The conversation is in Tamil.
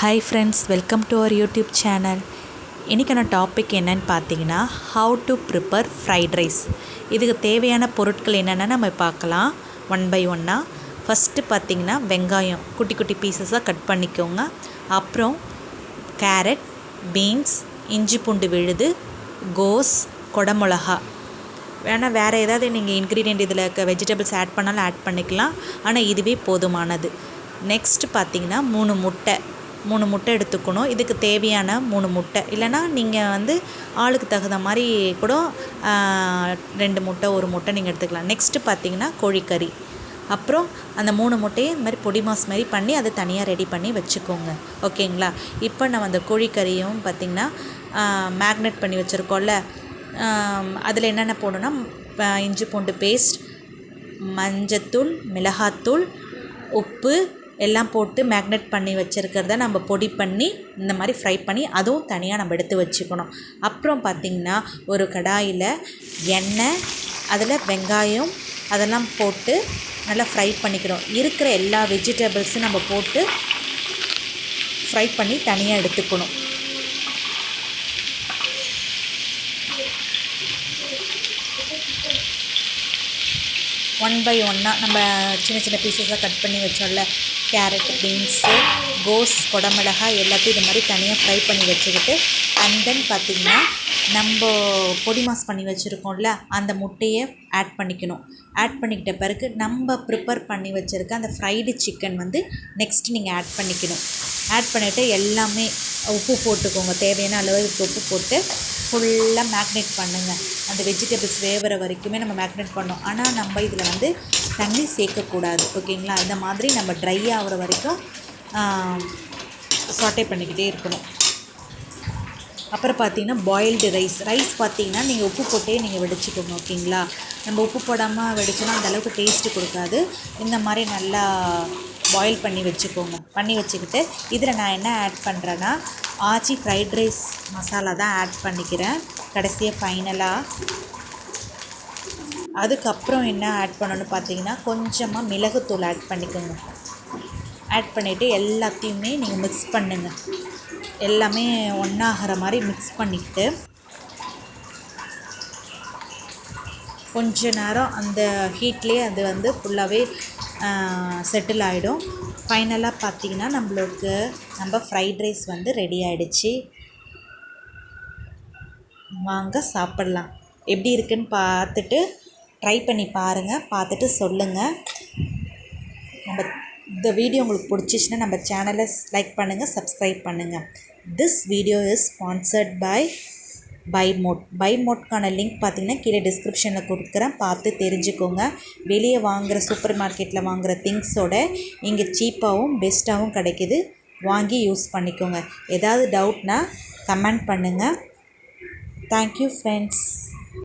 Hi friends welcome to our YouTube channel இன்றைக்கான டாபிக் என்னன்னு பார்த்தீங்கன்னா how to prepare fried rice இதுக்கு தேவையான பொருட்கள் என்னென்னு நம்ம பார்க்கலாம். ஒன் பை ஒன்னாக ஃபஸ்ட்டு பார்த்தீங்கன்னா வெங்காயம். குட்டி குட்டி பீசஸாக கட் பண்ணிக்கோங்க. அப்புறம் கேரட் பீன்ஸ் இஞ்சி பூண்டு விழுது கோஸ் கொடமிளகா. வேணால் வேறு ஏதாவது நீங்கள் இன்க்ரீடியண்ட் இதில் இருக்க வெஜிடபிள்ஸ் ஆட் பண்ணாலும் ஆட் பண்ணிக்கலாம். ஆனால் இதுவே போதுமானது. நெக்ஸ்ட் பார்த்தீங்கன்னா மூணு முட்டை. மூணு முட்டை எடுத்துக்கணும். இதுக்கு தேவையான மூணு முட்டை. இல்லைனா நீங்கள் வந்து ஆளுக்கு தகுந்த மாதிரி கூட ரெண்டு முட்டை ஒரு முட்டை நீங்கள் எடுத்துக்கலாம். நெக்ஸ்ட்டு பார்த்தீங்கன்னா கோழிக்கறி. அப்புறம் அந்த மூணு முட்டையை இந்த மாதிரி பொடி மாஸ் மாதிரி பண்ணி அதை தனியாக ரெடி பண்ணி வச்சுக்கோங்க. ஓகேங்களா? இப்போ நம்ம அந்த கோழிக்கறியும் பார்த்திங்கன்னா மேக்னெட் பண்ணி வச்சுருக்கோம்ல. அதில் என்னென்ன போடணும்னா இஞ்சி பூண்டு பேஸ்ட் மஞ்சத்தூள் மிளகாத்தூள் உப்பு எல்லாம் போட்டு மேக்னெட் பண்ணி வச்சுருக்கிறத நம்ம பொடி பண்ணி இந்த மாதிரி ஃப்ரை பண்ணி அதுவும் தனியாக நம்ம எடுத்து வச்சுக்கணும். அப்புறம் பார்த்திங்கன்னா ஒரு கடாயில் எண்ணெய் அதில் வெங்காயம் அதெல்லாம் போட்டு நல்லா ஃப்ரை பண்ணிக்கிறோம் இருக்கிற எல்லா வெஜிடபிள்ஸும் நம்ம போட்டு ஃப்ரை பண்ணி தனியாக எடுத்துக்கணும். ஒன் பை ஒன்னாக நம்ம சின்ன சின்ன பீசஸாக கட் பண்ணி வச்சோம்ல கேரட் பீன்ஸு கோஸ் குடமிளகாய் எல்லாத்தையும் இது மாதிரி தனியாக ஃப்ரை பண்ணி வச்சுக்கிட்டு அண்ட் தென் பார்த்திங்கன்னா நம்ம பொடி மாஸ் பண்ணி வச்சுருக்கோம்ல அந்த முட்டையை ஆட் பண்ணிக்கணும். ஆட் பண்ணிக்கிட்ட பிறகு நம்ம ப்ரிப்பேர் பண்ணி வச்சுருக்க அந்த ஃப்ரைடு சிக்கன் வந்து நெக்ஸ்ட் நீங்கள் ஆட் பண்ணிக்கணும். ஆட் பண்ணிவிட்டு எல்லாமே உப்பு போட்டுக்கோங்க. தேவையான அளவுக்கு உப்பு போட்டு ஃபுல்லாக மேக்னேட் பண்ணுங்கள் அந்த வெஜிடபிள்ஸ் வேகிற வரைக்குமே நம்ம மேக்னேட் பண்ணோம். ஆனால் நம்ம இதில் வந்து தண்ணி சேர்க்கக்கூடாது. ஓகேங்களா? இந்த மாதிரி நம்ம ட்ரை ஆகிற வரைக்கும் சாட்டை பண்ணிக்கிட்டே இருக்கணும். அப்புறம் பார்த்தீங்கன்னா பாயில்டு ரைஸ் ரைஸ் பார்த்தீங்கன்னா நீங்கள் உப்பு போட்டே நீங்கள் வெடிச்சுக்கோங்க. ஓகேங்களா? நம்ம உப்பு போடாமல் வெடிச்சோன்னா அந்த அளவுக்கு டேஸ்ட்டு கொடுக்காது. இந்த மாதிரி நல்லா பாயில் பண்ணி வச்சுக்கோங்க. பண்ணி வச்சுக்கிட்டு இதில் நான் என்ன ஆட் பண்ணுறேன்னா ஆச்சி ஃப்ரைட் ரைஸ் மசாலா தான் ஆட் பண்ணிக்கிறேன். கடைசியாக ஃபைனலாக அதுக்கப்புறம் என்ன ஆட் பண்ணணும்னு பார்த்தீங்கன்னா கொஞ்சமாக மிளகுத்தூள் ஆட் பண்ணிக்கோங்க. ஆட் பண்ணிவிட்டு எல்லாத்தையுமே நீங்கள் மிக்ஸ் பண்ணுங்கள் எல்லாமே ஒன்றாகிற மாதிரி மிக்ஸ் பண்ணிவிட்டு கொஞ்ச நேரம் அந்த ஹீட்லேயே அது வந்து ஃபுல்லாகவே செட்டில் ஆகிடும் ஃபைனலாக பார்த்தீங்கன்னா நம்மளுக்கு நம்ம ஃப்ரைட் ரைஸ் வந்து ரெடி ஆகிடுச்சு வாங்க சாப்பிட்லாம். எப்படி இருக்குன்னு பார்த்துட்டு ட்ரை பண்ணி பாருங்கள் பார்த்துட்டு சொல்லுங்கள் நம்ம இந்த வீடியோ உங்களுக்கு பிடிச்சிச்சின்னா நம்ம சேனலை லைக் பண்ணுங்கள் சப்ஸ்கிரைப் பண்ணுங்கள் this video is sponsored by by mod by மோட்கான link பார்த்தீங்கன்னா கீழே டிஸ்கிரிப்ஷனில் கொடுக்குறேன். பார்த்து தெரிஞ்சுக்கோங்க. வெளியே வாங்குகிற சூப்பர் மார்க்கெட்டில் வாங்குகிற திங்ஸோட இங்கே சீப்பாகவும் பெஸ்ட்டாகவும் கிடைக்கிது. வாங்கி யூஸ் பண்ணிக்கோங்க. ஏதாவது டவுட்னால் கமெண்ட் பண்ணுங்கள் தேங்க்யூ ஃப்ரெண்ட்ஸ்